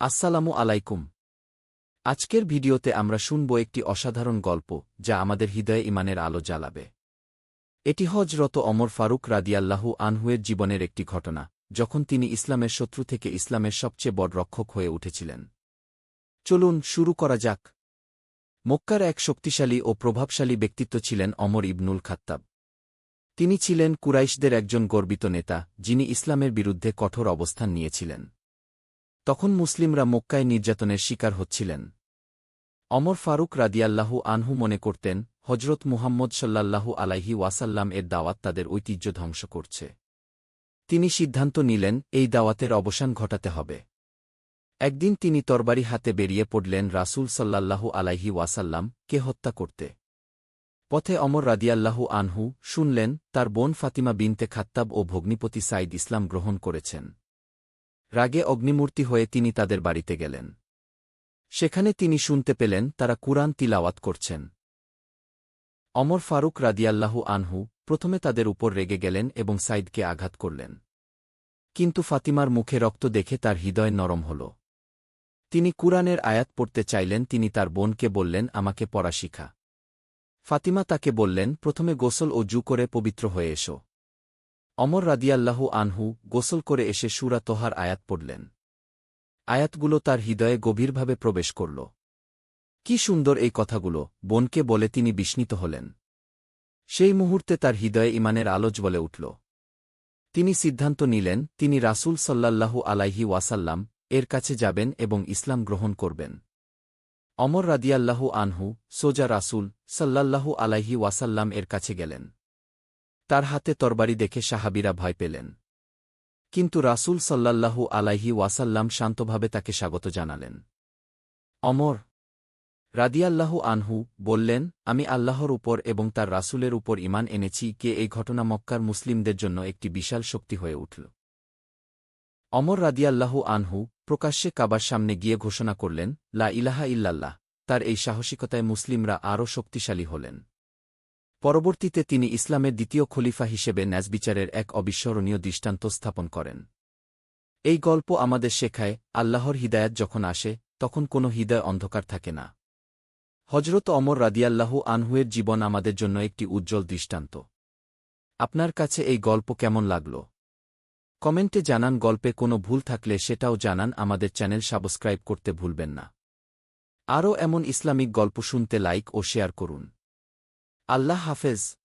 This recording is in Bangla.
আসসালামু আলাইকুম। আজকের ভিডিওতে আমরা শুনব একটি অসাধারণ গল্প, যা আমাদের হৃদয়ে ইমানের আলো জ্বালাবে। এটি হজরত অমর ফারুক রাদিয়াল্লাহু আনহুয়ের জীবনের একটি ঘটনা, যখন তিনি ইসলামের শত্রু থেকে ইসলামের সবচেয়ে বড় রক্ষক হয়ে উঠেছিলেন। চলুন শুরু করা যাক। মক্কার এক শক্তিশালী ও প্রভাবশালী ব্যক্তিত্ব ছিলেন অমর ইবনুল খাত্তাব। তিনি ছিলেন কুরাইশদের একজন গর্বিত নেতা, যিনি ইসলামের বিরুদ্ধে কঠোর অবস্থান নিয়েছিলেন। তখন মুসলিমরা মক্কায় নির্যাতনের শিকার হচ্ছিলেন। অমর ফারুক রাদিয়াল্লাহু আনহু মনে করতেন হজরত মুহাম্মদ সাল্লাল্লাহু আলাইহি ওয়াসাল্লাম এর দাওয়াত তাদের ঐতিহ্য ধ্বংস করছে। তিনি সিদ্ধান্ত নিলেন, এই দাওয়াতের অবসান ঘটাতে হবে। একদিন তিনি তরবারি হাতে বেরিয়ে পড়লেন রাসূল সাল্লাল্লাহু আলাইহি ওয়াসাল্লাম কে হত্যা করতে। পথে অমর রাদিয়াল্লাহু আনহু শুনলেন, তার বোন ফাতিমা বিনতে খাত্তাব ও ভগ্নিপতি সাইদ ইসলাম গ্রহণ করেছেন। রাগে অগ্নিমূর্তি হয়ে তিনি তাদের বাড়িতে গেলেন। সেখানে তিনি শুনতে পেলেন তারা কুরআন তিলাওয়াত করছেন। অমর ফারুক রাদিয়াল্লাহু আনহু প্রথমে তাদের উপর রেগে গেলেন এবং সাইদকে আঘাত করলেন। কিন্তু ফাতিমার মুখে রক্ত দেখে তার হৃদয় নরম হল। তিনি কুরআনের আয়াত পড়তে চাইলেন, তিনি তার বোনকে বললেন, আমাকে পড়া শিখা। ফাতিমা তাকে বললেন, প্রথমে গোসল ও জু করে পবিত্র হয়ে এসো। অমর রাদিয়াল্লাহু আনহু গোসল করে এসে সুরা তোহার আয়াত পড়লেন। আয়াতগুলো তার হৃদয়ে গভীরভাবে প্রবেশ করল। কি সুন্দর এই কথাগুলো, বোনকে বলে তিনি বিস্মিত হলেন। সেই মুহূর্তে তার হৃদয়ে ইমানের আলোচ বলে উঠল। তিনি সিদ্ধান্ত নিলেন, তিনি রাসূল সাল্লাল্লাহু আলাইহি ওয়াসাল্লাম, এর কাছে যাবেন এবং ইসলাম গ্রহণ করবেন। অমর রাদিয়াল্লাহু আনহু, সোজা রাসূল সাল্লাল্লাহু আলাইহি ওয়াসাল্লাম এর কাছে গেলেন। তার হাতে তরবারি দেখে সাহাবিরা ভয় পেলেন। কিন্তু রাসূল সাল্লাল্লাহু আলাইহি ওয়াসাল্লাম শান্তভাবে তাকে স্বাগত জানালেন। অমর রাদিয়াল্লাহু আনহু বললেন, আমি আল্লাহর উপর এবং তার রাসূলের উপর ইমান এনেছি কে এই ঘটনা মক্কার মুসলিমদের জন্য একটি বিশাল শক্তি হয়ে উঠল। অমর রাদিয়াল্লাহু আনহু প্রকাশ্যে কাবার সামনে গিয়ে ঘোষণা করলেন, লা ইলাহা ইল্লাল্লাহ, তার এই সাহসিকতায় মুসলিমরা আরও শক্তিশালী হলেন। পরবর্তীতে তিনি ইসলামের দ্বিতীয় খলিফা হিসেবে ন্যাজবিচারের এক অবিস্মরণীয় দৃষ্টান্ত স্থাপন করেন। এই গল্প আমাদের শেখায়, আল্লাহর হিদায়াত যখন আসে, তখন কোনো হৃদয় অন্ধকার থাকে না। হজরত অমর রাদিয়াল্লাহু আনহুয়ের জীবন আমাদের জন্য একটি উজ্জ্বল দৃষ্টান্ত। আপনার কাছে এই গল্প কেমন লাগল? কমেন্টে জানান, গল্পে কোনো ভুল থাকলে সেটাও জানান, আমাদের চ্যানেল সাবস্ক্রাইব করতে ভুলবেন না। আরও এমন ইসলামিক গল্প শুনতে লাইক ও শেয়ার করুন। আল্লাহ হাফেজ।